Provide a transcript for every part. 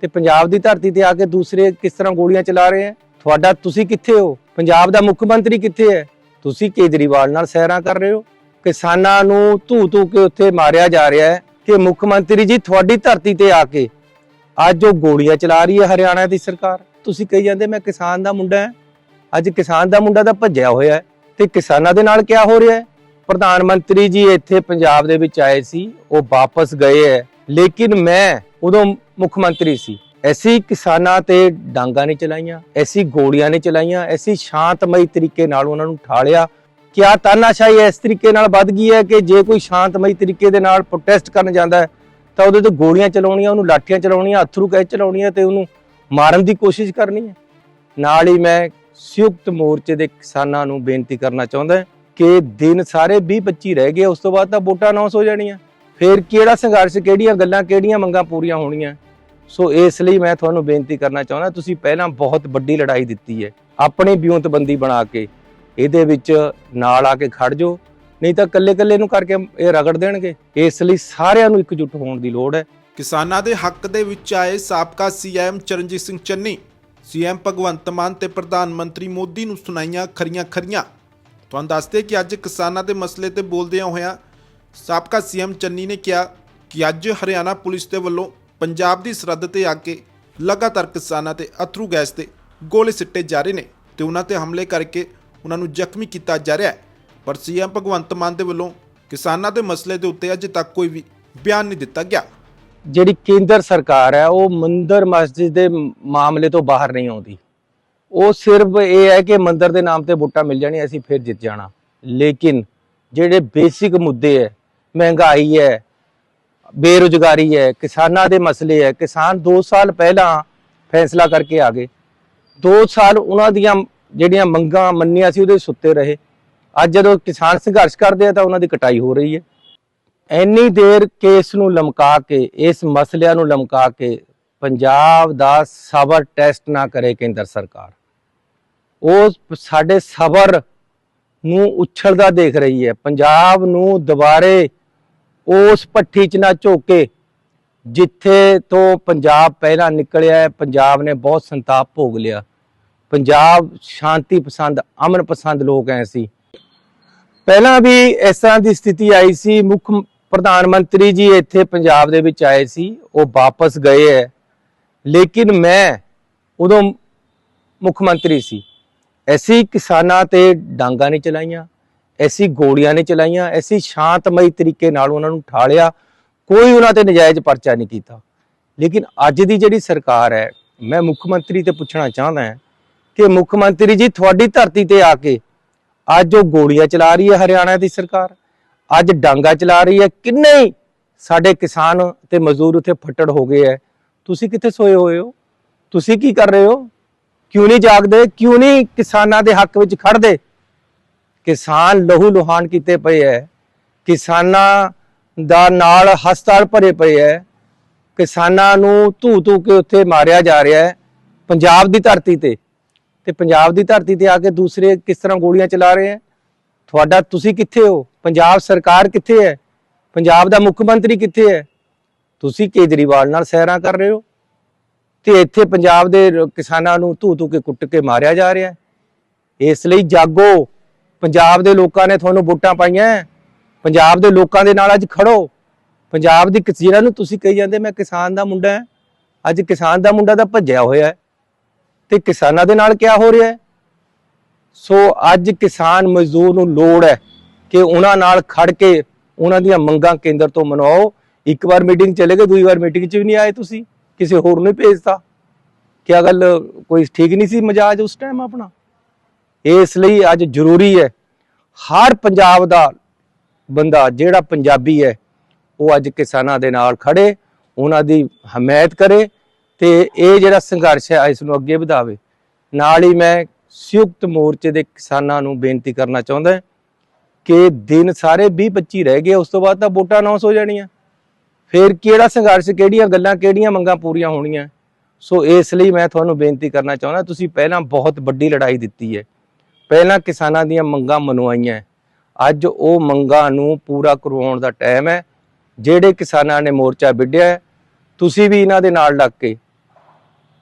ਤੇ ਪੰਜਾਬ ਦੀ ਧਰਤੀ ਤੇ ਆ ਕੇ ਦੂਸਰੇ ਕਿਸ ਤਰ੍ਹਾਂ ਗੋਲੀਆਂ ਚਲਾ ਰਹੇ ਹੈ? ਤੁਹਾਡਾ ਤੁਸੀਂ ਕਿੱਥੇ ਹੋ? ਪੰਜਾਬ ਦਾ ਮੁੱਖ ਮੰਤਰੀ ਕਿੱਥੇ ਹੈ? ਤੁਸੀਂ ਕੇਜਰੀਵਾਲ ਨਾਲ ਸਹਿਰਾਂ ਕਰ ਰਹੇ ਹੋ। ਕਿਸਾਨਾਂ ਨੂੰ ਧੂ ਧੂ ਕੇ ਉੱਥੇ ਮਾਰਿਆ ਜਾ ਰਿਹਾ ਹੈ ਕਿ ਮੁੱਖ ਮੰਤਰੀ ਜੀ ਤੁਹਾਡੀ ਧਰਤੀ ਤੇ ਆ ਕੇ ਅੱਜ ਉਹ ਗੋਲੀਆਂ ਚਲਾ ਰਹੀ ਹੈ ਹਰਿਆਣਾ ਦੀ ਸਰਕਾਰ। ਤੁਸੀਂ ਕਹੀ ਜਾਂਦੇ ਮੈਂ ਕਿਸਾਨ ਦਾ ਮੁੰਡਾ ਹਾਂ। ਅੱਜ ਕਿਸਾਨ ਦਾ ਮੁੰਡਾ ਤਾਂ ਭੱਜਿਆ ਹੋਇਆ ਹੈ। ਤੇ ਕਿਸਾਨਾਂ ਦੇ ਨਾਲ ਕੀ ਹੋ ਰਿਹਾ ਹੈ? ਪ੍ਰਧਾਨ ਮੰਤਰੀ ਜੀ ਇੱਥੇ ਪੰਜਾਬ ਦੇ ਵਿੱਚ ਆਏ ਸੀ, ਉਹ ਵਾਪਸ ਗਏ ਹੈ। ਲੇਕਿਨ ਮੈਂ ਉਦੋਂ ਮੁੱਖ ਮੰਤਰੀ ਸੀ। ਐਸੀ ਕਿਸਾਨਾਂ ਤੇ ਡਾਂਗਾ ਨੇ ਚਲਾਈਆਂ, ਐਸੀ ਗੋਲੀਆਂ ਨੇ ਚਲਾਈਆਂ, ਐਸੀ ਸ਼ਾਂਤਮਈ ਤਰੀਕੇ ਨਾਲ ਉਹਨਾਂ ਨੂੰ ਠਾਲਿਆ। ਕਿਆ ਤਾਨਾਸ਼ਾਹੀ ਇਸ ਤਰੀਕੇ ਨਾਲ ਵੱਧ ਗਈ ਹੈ ਕਿ ਜੇ ਕੋਈ ਸ਼ਾਂਤਮਈ ਤਰੀਕੇ ਦੇ ਨਾਲ ਪ੍ਰੋਟੈਸਟ ਕਰਨ ਜਾਂਦਾ ਤਾਂ ਉਹਦੇ ਤੇ ਗੋਲੀਆਂ ਚਲਾਉਣੀਆਂ, ਉਹਨੂੰ ਲਾਠੀਆਂ ਚਲਾਉਣੀਆਂ ਅਥਰੂ ਗੈਸ ਚਲਾਉਣੀਆਂ ਤੇ ਉਹਨੂੰ ਮਾਰਨ ਦੀ ਕੋਸ਼ਿਸ਼ ਕਰਨੀ ਹੈ। ਨਾਲ ਹੀ ਮੈਂ ਸੰਯੁਕਤ ਮੋਰਚੇ ਦੇ ਕਿਸਾਨਾਂ ਨੂੰ ਬੇਨਤੀ ਕਰਨਾ ਚਾਹੁੰਦਾ ਕਿ ਦਿਨ ਸਾਰੇ 20 25 ਰਹਿ ਗਏ, ਉਸ ਤੋਂ ਬਾਅਦ ਤਾਂ ਵੋਟਾਂ ਅਨਾਉਂਸ ਹੋ ਜਾਣੀਆਂ। ਫਿਰ ਕਿਹੜਾ ਸੰਘਰਸ਼, ਕਿਹੜੀਆਂ ਗੱਲਾਂ, ਕਿਹੜੀਆਂ ਮੰਗਾਂ ਪੂਰੀਆਂ ਹੋਣੀਆਂ? ਸੋ ਇਸ ਲਈ ਮੈਂ ਤੁਹਾਨੂੰ ਬੇਨਤੀ ਕਰਨਾ ਚਾਹੁੰਦਾ, ਤੁਸੀਂ ਪਹਿਲਾਂ ਬਹੁਤ ਵੱਡੀ ਲੜਾਈ ਦਿੱਤੀ ਹੈ, ਆਪਣੀ ਬਿਉਂਤਬੰਦੀ ਬਣਾ ਕੇ, ਇਹਦੇ ਵਿੱਚ ਨਾਲ ਆ ਕੇ ਖੜ ਜਾਓ, ਨਹੀਂ ਤਾਂ ਕੱਲੇ-ਕੱਲੇ ਨੂੰ ਕਰਕੇ ਇਹ ਰਗੜ ਦੇਣਗੇ। ਇਸ ਲਈ ਸਾਰਿਆਂ ਨੂੰ ਇਕਜੁੱਟ ਹੋਣ ਦੀ ਲੋੜ ਹੈ। ਕਿਸਾਨਾਂ ਦੇ ਹੱਕ ਦੇ ਵਿੱਚ ਆਏ ਸਾਬਕਾ ਸੀਐਮ ਚਰਨਜੀਤ ਸਿੰਘ ਚੰਨੀ, ਸੀਐਮ ਭਗਵੰਤ ਮਾਨ ਤੇ ਪ੍ਰਧਾਨ ਮੰਤਰੀ ਮੋਦੀ ਨੂੰ ਸੁਣਾਈਆਂ ਖਰੀਆਂ ਖਰੀਆਂ ਤੁਹਾਨੂੰ ਦੱਸਦੇ ਕਿ ਅੱਜ ਕਿਸਾਨਾਂ ਦੇ ਮਸਲੇ ਤੇ ਬੋਲਦਿਆਂ ਹੋਇਆਂ ਸਾਬਕਾ ਸੀਐਮ ਚੰਨੀ ਨੇ ਕਿਹਾ ਕਿ ਅੱਜ ਹਰਿਆਣਾ ਪੁਲਿਸ ਦੇ ਵੱਲੋਂ ਪੰਜਾਬ ਦੀ ਸਰਹੱਦ ਤੇ ਆ ਕੇ ਲਗਾਤਾਰ ਕਿਸਾਨਾਂ ਤੇ ਅਥਰੂ ਗੈਸ ਤੇ ਗੋਲੇ ਸਿੱਟੇ ਜਾ ਰਹੇ ਨੇ ਤੇ ਉਹਨਾਂ ਤੇ ਹਮਲੇ ਕਰਕੇ ਉਹਨਾਂ ਨੂੰ ਜ਼ਖਮੀ ਕੀਤਾ ਜਾ ਰਿਹਾ ਹੈ। ਪਰ ਸੀਐਮ ਭਗਵੰਤ ਮਾਨ ਦੇ ਵੱਲੋਂ ਕਿਸਾਨਾਂ ਦੇ ਮਸਲੇ ਦੇ ਉੱਤੇ ਅਜੇ ਤੱਕ ਕੋਈ ਵੀ ਬਿਆਨ ਨਹੀਂ ਦਿੱਤਾ ਗਿਆ। ਜਿਹੜੀ ਕੇਂਦਰ ਸਰਕਾਰ ਹੈ, ਉਹ ਮੰਦਰ ਮਸਜਿਦ ਦੇ ਮਾਮਲੇ ਤੋਂ ਬਾਹਰ ਨਹੀਂ ਆਉਂਦੀ। ਉਹ ਸਿਰਫ ਇਹ ਹੈ ਕਿ ਮੰਦਰ ਦੇ ਨਾਮ ਤੇ ਵੋਟਾਂ ਮਿਲ ਜਾਣੀ ਅਸੀਂ ਫਿਰ ਜਿੱਤ ਜਾਣਾ। ਲੇਕਿਨ ਜਿਹੜੇ ਬੇਸਿਕ ਮੁੱਦੇ ਹੈ ਮਹਿੰਗਾਈ ਹੈ ਬੇਰੁਜ਼ਗਾਰੀ ਹੈ ਕਿਸਾਨਾਂ ਦੇ ਮਸਲੇ ਹੈ ਕਿਸਾਨ 2 ਸਾਲ ਪਹਿਲਾਂ ਫੈਸਲਾ ਕਰਕੇ ਆ ਗਏ। 2 ਸਾਲ ਉਹਨਾਂ ਦੀਆਂ ਜਿਹੜੀਆਂ ਮੰਗਾਂ ਮੰਨੀਆਂ ਸੀ ਉਹਦੇ ਸੁੱਤੇ ਰਹੇ। ਅੱਜ ਜਦੋਂ ਕਿਸਾਨ ਸੰਘਰਸ਼ ਕਰਦੇ ਆ ਤਾਂ ਉਹਨਾਂ ਦੀ ਕਟਾਈ ਹੋ ਰਹੀ ਹੈ ਇੰਨੀ ਦੇਰ ਕੇਸ ਨੂੰ ਲਮਕਾ ਕੇ, ਇਸ ਮਸਲਿਆਂ ਨੂੰ ਲਮਕਾ ਕੇ ਪੰਜਾਬ ਦਾ ਸਬਰ ਟੈਸਟ ਨਾ ਕਰੇ ਕੇਂਦਰ ਸਰਕਾਰ। ਉਹ ਸਾਡੇ ਸਬਰ ਨੂੰ ਉਛਲਦਾ ਦੇਖ ਰਹੀ ਹੈ। ਪੰਜਾਬ ਨੂੰ ਦੁਬਾਰੇ ਉਸ ਪੱਠੀ 'ਚ ਨਾ ਝੋਕੇ, ਜਿੱਥੇ ਤੋਂ ਪੰਜਾਬ ਪਹਿਲਾਂ ਨਿਕਲਿਆ ਹੈ, ਪੰਜਾਬ ਨੇ ਬਹੁਤ ਸੰਤਾਪ ਭੋਗ ਲਿਆ। ਪੰਜਾਬ ਸ਼ਾਂਤੀ ਪਸੰਦ, ਅਮਨ ਪਸੰਦ ਲੋਕ ਐ ਸੀ। ਪਹਿਲਾਂ ਵੀ ਇਸ ਤਰ੍ਹਾਂ ਦੀ ਸਥਿਤੀ ਆਈ ਸੀ। ਮੁੱਖ ਪ੍ਰਧਾਨ ਮੰਤਰੀ ਜੀ ਇੱਥੇ ਪੰਜਾਬ ਦੇ ਵਿੱਚ ਆਏ ਸੀ। ਉਹ ਵਾਪਸ ਗਏ ਹੈ। ਲੇਕਿਨ ਮੈਂ ਉਦੋਂ ਮੁੱਖ ਮੰਤਰੀ ਸੀ। ਐਸੀ ਕਿਸਾਨਾਂ ਤੇ ਡਾਂਗਾ ਨਹੀਂ ਚਲਾਈਆਂ, ਐਸੀ ਗੋਲੀਆਂ ਨਹੀਂ ਚਲਾਈਆਂ, ਐਸੀ ਸ਼ਾਂਤਮਈ ਤਰੀਕੇ ਨਾਲ ਉਹਨਾਂ ਨੂੰ ਠਾਲਿਆ, ਕੋਈ ਉਹਨਾਂ ਤੇ ਨਜਾਇਜ਼ ਪਰਚਾ ਨਹੀਂ ਕੀਤਾ। ਲੇਕਿਨ ਅੱਜ ਦੀ ਜਿਹੜੀ ਸਰਕਾਰ ਹੈ, ਮੈਂ ਮੁੱਖ ਮੰਤਰੀ ਤੇ ਪੁੱਛਣਾ ਚਾਹੁੰਦਾ ਹਾਂ ਕਿ ਮੁੱਖ ਮੰਤਰੀ ਜੀ ਤੁਹਾਡੀ ਧਰਤੀ ਤੇ ਆ ਕੇ ਅੱਜ ਉਹ ਗੋਲੀਆਂ ਚਲਾ ਰਹੀ ਹੈ ਹਰਿਆਣਾ ਦੀ ਸਰਕਾਰ, ਅੱਜ ਡਾਂਗਾ ਚਲਾ ਰਹੀ ਹੈ, ਕਿੰਨੇ ਹੀ ਸਾਡੇ ਕਿਸਾਨ ਤੇ ਮਜ਼ਦੂਰ ਉੱਥੇ ਫੱਟੜ ਹੋ ਗਏ ਹੈ। ਤੁਸੀਂ ਕਿੱਥੇ ਸੋਏ ਹੋਏ ਹੋ? ਤੁਸੀਂ ਕੀ ਕਰ ਰਹੇ ਹੋ? ਕਿਉਂ ਨਹੀਂ ਜਾਗਦੇ? ਕਿਉਂ ਨਹੀਂ ਕਿਸਾਨਾਂ ਦੇ ਹੱਕ ਵਿੱਚ ਖੜਦੇ ਕਿਸਾਨ ਲਹੂ ਲੁਹਾਨ ਕੀਤੇ ਪਏ ਹੈ ਕਿਸਾਨਾਂ ਦਾ ਨਾਲ ਹਸਪਤਾਲ ਭਰੇ ਪਏ ਹੈ ਕਿਸਾਨਾਂ ਨੂੰ ਧੂ ਧੂ ਕੇ ਉੱਥੇ ਮਾਰਿਆ ਜਾ ਰਿਹਾ ਹੈ ਪੰਜਾਬ ਦੀ ਧਰਤੀ ਤੇ। ਤੇ ਪੰਜਾਬ ਦੀ ਧਰਤੀ ਤੇ ਆ ਕੇ ਦੂਸਰੇ ਕਿਸ ਤਰ੍ਹਾਂ ਗੋਲੀਆਂ ਚਲਾ ਰਹੇ ਹੈ ਤੁਹਾਡਾ ਤੁਸੀਂ ਕਿੱਥੇ ਹੋ? ਪੰਜਾਬ ਸਰਕਾਰ ਕਿੱਥੇ ਹੈ ਪੰਜਾਬ ਦਾ ਮੁੱਖ ਮੰਤਰੀ ਕਿੱਥੇ ਹੈ ਤੁਸੀਂ ਕੇਜਰੀਵਾਲ ਨਾਲ ਸਹਿਰਾਂ ਕਰ ਰਹੇ ਹੋ? ਤੇ ਇੱਥੇ ਪੰਜਾਬ ਦੇ ਕਿਸਾਨਾਂ ਨੂੰ ਧੂ ਧੂ ਕੇ ਕੁੱਟ ਕੇ ਮਾਰਿਆ ਜਾ ਰਿਹਾ ਇਸ ਲਈ ਜਾਗੋ, ਪੰਜਾਬ ਦੇ ਲੋਕਾਂ ਨੇ ਤੁਹਾਨੂੰ ਵੋਟਾਂ ਪਾਈਆਂ ਪੰਜਾਬ ਦੇ ਲੋਕਾਂ ਦੇ ਨਾਲ ਅੱਜ ਖੜੋ। ਪੰਜਾਬ ਦੀ ਕਿਸਾਨਾਂ ਨੂੰ ਤੁਸੀਂ ਕਹੀ ਜਾਂਦੇ, ਮੈਂ ਕਿਸਾਨ ਦਾ ਮੁੰਡਾ ਹਾਂ। ਅੱਜ ਕਿਸਾਨ ਦਾ ਮੁੰਡਾ ਤਾਂ ਭੱਜਿਆ ਹੋਇਆ ਤੇ ਕਿਸਾਨਾਂ ਦੇ ਨਾਲ ਕੀ ਹੋ ਰਿਹਾ ਸੋ ਅੱਜ ਕਿਸਾਨ ਮਜ਼ਦੂਰ ਨੂੰ ਲੋੜ ਹੈ ਕਿ ਉਹਨਾਂ ਨਾਲ ਖੜ ਕੇ ਉਹਨਾਂ ਦੀਆਂ ਮੰਗਾਂ ਕੇਂਦਰ ਤੋਂ ਮਨਾਓ। ਇੱਕ ਵਾਰ ਮੀਟਿੰਗ ਚਲੇ ਗਏ ਦੂਜੀ ਵਾਰ ਮੀਟਿੰਗ 'ਚ ਵੀ ਨਹੀਂ ਆਏ ਤੁਸੀਂ। ਕਿਸੇ ਹੋਰ ਨੂੰ ਭੇਜਤਾ। ਕੀ ਗੱਲ, ਕੋਈ ਠੀਕ ਨਹੀਂ ਸੀ ਮਜਾਜ ਉਸ ਟਾਈਮ ਆਪਣਾ? ਇਸ ਲਈ ਅੱਜ ਜ਼ਰੂਰੀ ਹੈ, ਹਰ ਪੰਜਾਬ ਦਾ ਬੰਦਾ ਜਿਹੜਾ ਪੰਜਾਬੀ ਹੈ, ਉਹ ਅੱਜ ਕਿਸਾਨਾਂ ਦੇ ਨਾਲ ਖੜੇ, ਉਹਨਾਂ ਦੀ ਹਮਾਇਤ ਕਰੇ ਤੇ ਇਹ ਜਿਹੜਾ ਸੰਘਰਸ਼ ਹੈ, ਇਸ ਨੂੰ ਅੱਗੇ ਵਧਾਵੇ। ਨਾਲ ਹੀ ਮੈਂ ਸੰਯੁਕਤ ਮੋਰਚੇ ਦੇ ਕਿਸਾਨਾਂ ਨੂੰ ਬੇਨਤੀ ਕਰਨਾ ਚਾਹੁੰਦਾ ਕਿ ਦਿਨ ਸਾਰੇ 20 25 ਰਹਿ ਗਏ, ਉਸ ਤੋਂ ਬਾਅਦ ਤਾਂ ਵੋਟਾਂ ਅਨਾਉਂਸ ਹੋ ਜਾਣੀਆਂ। ਫਿਰ ਕਿਹੜਾ ਸੰਘਰਸ਼, ਕਿਹੜੀਆਂ ਗੱਲਾਂ, ਕਿਹੜੀਆਂ ਮੰਗਾਂ ਪੂਰੀਆਂ ਹੋਣੀਆਂ? ਸੋ ਇਸ ਲਈ ਮੈਂ ਤੁਹਾਨੂੰ ਬੇਨਤੀ ਕਰਨਾ ਚਾਹੁੰਦਾ, ਤੁਸੀਂ ਪਹਿਲਾਂ ਬਹੁਤ ਵੱਡੀ ਲੜਾਈ ਦਿੱਤੀ ਹੈ। ਪਹਿਲਾਂ ਕਿਸਾਨਾਂ ਦੀਆਂ ਮੰਗਾਂ ਮਨਵਾਈਆਂ ਅੱਜ ਉਹ ਮੰਗਾਂ ਨੂੰ ਪੂਰਾ ਕਰਵਾਉਣ ਦਾ ਟਾਈਮ ਹੈ। ਜਿਹੜੇ ਕਿਸਾਨਾਂ ਨੇ ਮੋਰਚਾ ਵਿੱਢਿਆ ਤੁਸੀਂ ਵੀ ਇਹਨਾਂ ਦੇ ਨਾਲ ਲੱਗ ਕੇ,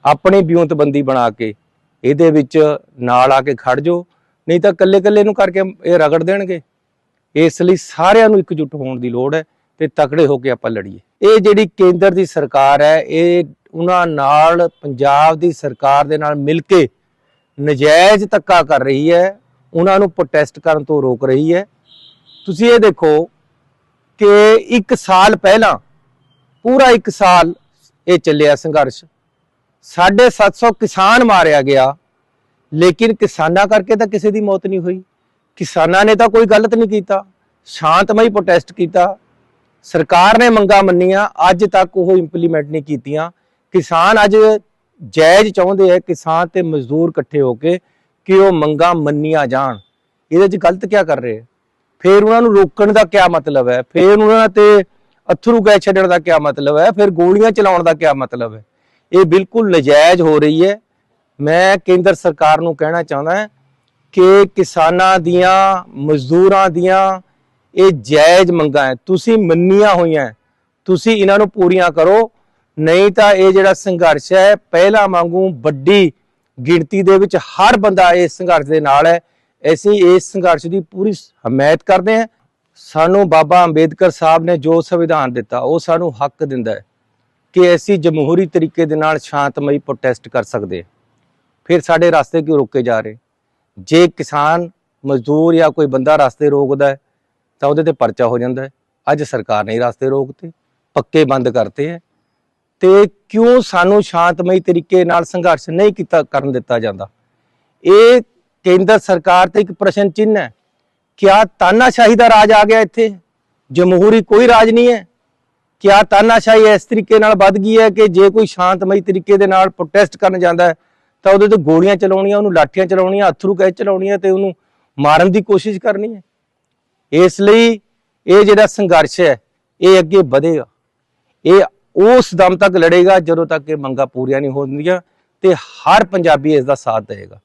ਆਪਣੀ ਬਿਉਂਤਬੰਦੀ ਬਣਾ ਕੇ, ਇਹਦੇ ਵਿੱਚ ਨਾਲ ਆ ਕੇ ਖੜ ਜਾਓ। ਨਹੀਂ ਤਾਂ ਇਕੱਲੇ ਇਕੱਲੇ ਨੂੰ ਕਰਕੇ ਇਹ ਰਗੜ ਦੇਣਗੇ। ਇਸ ਲਈ ਸਾਰਿਆਂ ਨੂੰ ਇਕਜੁੱਟ ਹੋਣ ਦੀ ਲੋੜ ਹੈ। ਤੇ ਤਕੜੇ ਹੋ ਕੇ ਆਪਾਂ ਲੜੀਏ। ਇਹ ਜਿਹੜੀ ਕੇਂਦਰ ਦੀ ਸਰਕਾਰ ਹੈ, ਇਹ ਉਹਨਾਂ ਨਾਲ ਪੰਜਾਬ ਦੀ ਸਰਕਾਰ ਦੇ ਨਾਲ ਮਿਲ ਕੇ ਨਜਾਇਜ਼ ਧੱਕਾ ਕਰ ਰਹੀ ਹੈ। ਉਹਨਾਂ ਨੂੰ ਪ੍ਰੋਟੈਸਟ ਕਰਨ ਤੋਂ ਰੋਕ ਰਹੀ ਹੈ। ਤੁਸੀਂ ਇਹ ਦੇਖੋ ਕਿ 1 ਸਾਲ ਪਹਿਲਾਂ, ਪੂਰਾ 1 ਸਾਲ ਇਹ ਚੱਲਿਆ ਸੰਘਰਸ਼। 750 ਕਿਸਾਨ ਮਾਰਿਆ ਗਿਆ। ਲੇਕਿਨ ਕਿਸਾਨਾਂ ਕਰਕੇ ਤਾਂ ਕਿਸੇ ਦੀ ਮੌਤ ਨਹੀਂ ਹੋਈ। ਕਿਸਾਨਾਂ ਨੇ ਤਾਂ ਕੋਈ ਗਲਤ ਨਹੀਂ ਕੀਤਾ। ਸ਼ਾਂਤਮਈ ਪ੍ਰੋਟੈਸਟ ਕੀਤਾ। ਸਰਕਾਰ ਨੇ ਮੰਗਾਂ ਮੰਨੀਆਂ, ਅੱਜ ਤੱਕ ਉਹ ਇੰਪਲੀਮੈਂਟ ਨਹੀਂ ਕੀਤੀਆਂ। ਕਿਸਾਨ ਅੱਜ ਜਾਇਜ਼ ਚਾਹੁੰਦੇ ਆ ਕਿਸਾਨ ਤੇ ਮਜ਼ਦੂਰ ਇਕੱਠੇ ਹੋ ਕੇ ਕਿ ਉਹ ਮੰਗਾਂ ਮੰਨੀਆਂ ਜਾਣ। ਇਹਦੇ 'ਚ ਗਲਤ ਕੀ ਕਰ ਰਹੇ ਫਿਰ ਉਹਨਾਂ ਨੂੰ ਰੋਕਣ ਦਾ ਕੀ ਮਤਲਬ ਹੈ? ਫਿਰ ਉਹਨਾਂ ਤੇ ਅਥਰੂ ਗਏ ਛੱਡਣ ਦਾ ਕੀ ਮਤਲਬ ਹੈ? ਫਿਰ ਗੋਲੀਆਂ ਚਲਾਉਣ ਦਾ ਕੀ ਮਤਲਬ ਹੈ? ਇਹ ਬਿਲਕੁਲ ਨਜਾਇਜ਼ ਹੋ ਰਹੀ ਹੈ। ਮੈਂ ਕੇਂਦਰ ਸਰਕਾਰ ਨੂੰ ਕਹਿਣਾ ਚਾਹੁੰਦਾ ਕਿ ਕਿਸਾਨਾਂ ਦੀਆਂ, ਮਜ਼ਦੂਰਾਂ ਦੀਆਂ ਇਹ ਜਾਇਜ਼ ਮੰਗਾਂ ਹੈ। ਤੁਸੀਂ ਮੰਨੀਆਂ ਹੋਈਆਂ ਤੁਸੀਂ ਇਹਨਾਂ ਨੂੰ ਪੂਰੀਆਂ ਕਰੋ। ਨਹੀਂ ਤਾਂ ਇਹ ਜਿਹੜਾ ਸੰਘਰਸ਼ ਹੈ, ਪਹਿਲਾਂ ਵਾਂਗੂ ਵੱਡੀ ਗਿਣਤੀ ਦੇ ਵਿੱਚ ਹਰ ਬੰਦਾ ਇਸ ਸੰਘਰਸ਼ ਦੇ ਨਾਲ ਹੈ। ਅਸੀਂ ਇਸ ਸੰਘਰਸ਼ ਦੀ ਪੂਰੀ ਹਮਾਇਤ ਕਰਦੇ ਹਾਂ। ਸਾਨੂੰ ਬਾਬਾ ਅੰਬੇਦਕਰ ਸਾਹਿਬ ਨੇ ਜੋ ਸੰਵਿਧਾਨ ਦਿੱਤਾ, ਉਹ ਸਾਨੂੰ ਹੱਕ ਦਿੰਦਾ ਹੈ ਕਿ ਅਸੀਂ ਜਮਹੂਰੀ ਤਰੀਕੇ ਦੇ ਨਾਲ ਸ਼ਾਂਤਮਈ ਪ੍ਰੋਟੈਸਟ ਕਰ ਸਕਦੇ ਹਾਂ। ਫਿਰ ਸਾਡੇ ਰਸਤੇ ਕਿਉਂ ਰੋਕੇ ਜਾ ਰਹੇ? ਜੇ ਕਿਸਾਨ, ਮਜ਼ਦੂਰ ਜਾਂ ਕੋਈ ਬੰਦਾ ਰਸਤੇ ਰੋਕਦਾ ਹੈ ਤਾਂ ਉਹਦੇ ਤੇ ਪਰਚਾ ਹੋ ਜਾਂਦਾ ਹੈ। ਅੱਜ ਸਰਕਾਰ ਨੇ ਰਸਤੇ ਰੋਕਤੇ, ਪੱਕੇ ਬੰਦ ਕਰਤੇ ਹੈ। ਤੇ ਕਿਉਂ ਸਾਨੂੰ ਸ਼ਾਂਤਮਈ ਤਰੀਕੇ ਨਾਲ ਸੰਘਰਸ਼ ਨਹੀਂ ਕੀਤਾ, ਕਰਨ ਦਿੱਤਾ ਜਾਂਦਾ? ਇਹ ਕੇਂਦਰ ਸਰਕਾਰ ਤੇ ਇੱਕ ਪ੍ਰਸ਼ਨ ਚਿੰਨ੍ਹ ਹੈ। ਕਿਆ ਤਾਨਾਸ਼ਾਹੀ ਦਾ ਰਾਜ ਆ ਗਿਆ ਇੱਥੇ? ਜਮਹੂਰੀ ਕੋਈ ਰਾਜ ਨਹੀਂ ਹੈ। ਕਿਆ ਤਾਨਾਸ਼ਾਹੀ ਇਸ ਤਰੀਕੇ ਨਾਲ ਵੱਧ ਗਈ ਹੈ ਕਿ ਜੇ ਕੋਈ ਸ਼ਾਂਤਮਈ ਤਰੀਕੇ ਦੇ ਨਾਲ ਪ੍ਰੋਟੈਸਟ ਕਰਨ ਜਾਂਦਾ ਤਾਂ ਉਹਦੇ ਤੇ ਗੋਲੀਆਂ ਚਲਾਉਣੀਆਂ, ਉਹਨੂੰ ਲਾਠੀਆਂ ਚਲਾਉਣੀਆਂ ਅਥਰੂ ਗੈਸ ਚਲਾਉਣੀਆਂ ਤੇ ਉਹਨੂੰ ਮਾਰਨ ਦੀ ਕੋਸ਼ਿਸ਼ ਕਰਨੀ ਹੈ। ਇਸ ਲਈ ਇਹ ਜਿਹੜਾ ਸੰਘਰਸ਼ ਹੈ, ਇਹ ਅੱਗੇ ਵਧੇਗਾ। ਇਹ ਉਸ ਦਮ ਤੱਕ ਲੜੇਗਾ ਜਦੋਂ ਤੱਕ ਇਹ ਮੰਗਾਂ ਪੂਰੀਆਂ ਨਹੀਂ ਹੁੰਦੀਆਂ ਤੇ ਹਰ ਪੰਜਾਬੀ ਇਸ ਦਾ ਸਾਥ ਦੇਵੇਗਾ।